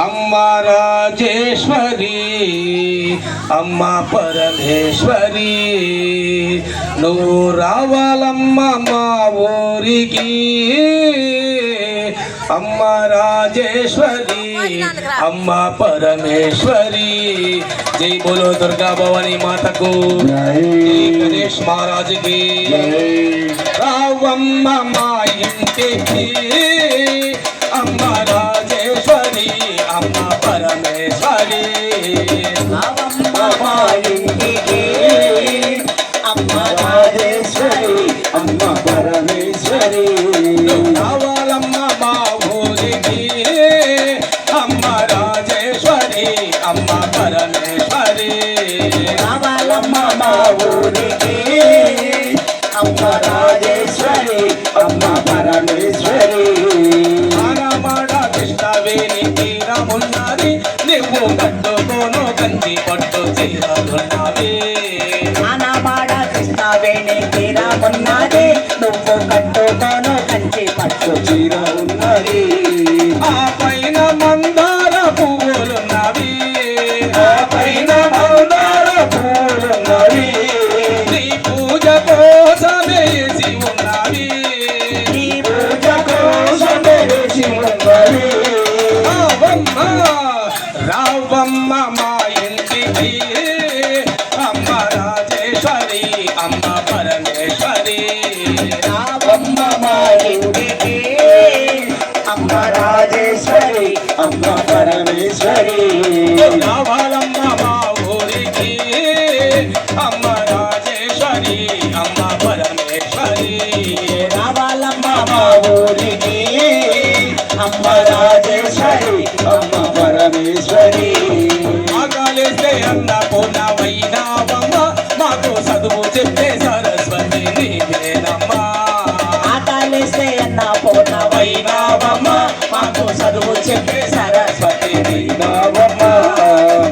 అమ్మ రాజేశ్వరి అమ్మ పరమేశ్వరి. నువ్వు రావాలమ్మ మా ఊరికి. అమ్మ రాజేశ్వరి అమ్మ పరమేశ్వరి. జై బోలో దుర్గా భవాని మాతకు. గణేష్ మహారాజుకి. రావమ్మ మా ఇంటికి. ఊరికి. అమ్మ రాజేశ్వరి అమ్మ పరమేశ్వరి. ఆనమాడ కృష్ణవేణి తీరమున్నది. నువ్వు కట్టుకోను కంచి పట్టు చీరలున్నవి ఆనపాడ కృష్ణవేణి తీరమున్నది. నువ్వు కట్టుకోను కంచి పట్టు చీర ఉన్నది ఆ పైన మందార రావమ్మ మా ఇంటికి అమ్మ రాజేశ్వరి అమ్మ పరమేశ్వరి. రామమ్మ మా ఇంటికి అమ్మ రాజేశ్వరి అమ్మ పరమేశ్వరి. రావాలమ్మ మా ఊరికి అమ్మ రాజేశ్వరి అమ్మ పరమేశ్వరి. రావాలమ్మ మా ఊరికి అన్న పూర్ణమైనావమ్మ మాకు చదువు చెప్పే సరస్వతి నీవేనమ్మా. ఆటాలేస్తే అన్న పూర్ణమైనావమ్మ మాకు చదువు చెప్పే సరస్వతి నీనావమ్మ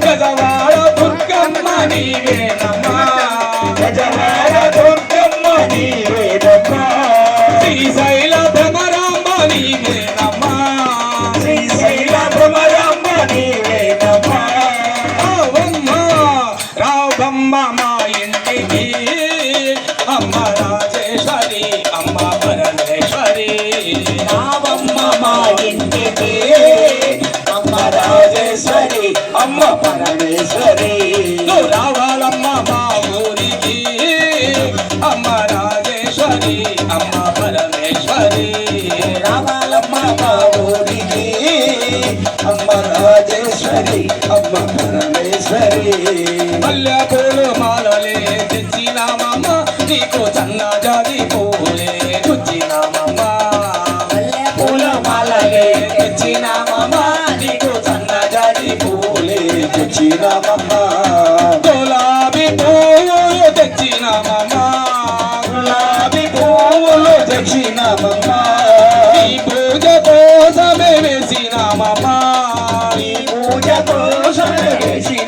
గజవాడ దుర్గమ్మ నీవేనమ్మా మా ఇంటికి అమ్మ రాజేశ్వరి అమ్మ పరమేశ్వరి. రామమ్మ మా ఇంటికి అమ్మ రాజేశ్వరి అమ్మ పరమేశ్వరి. అమ్మ రాజేశ్వరి అమ్మ పరమేశ్వరి. మల్లె పూలు మాలలే తెచ్చినామమ్మ నీకు చన్న జాతి పూలే గుచ్చినామమ్మ మల్లె పూల మాలలే తెచ్చినామమ్మ నీకు సన్న జాతి పూలే తెచ్చినామమ్మ. గులాబీ పువ్వులు తెచ్చినామమ్మ. గులాబీ పువ్వులు తెచ్చినామమ్మ.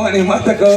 భవాని మాతకు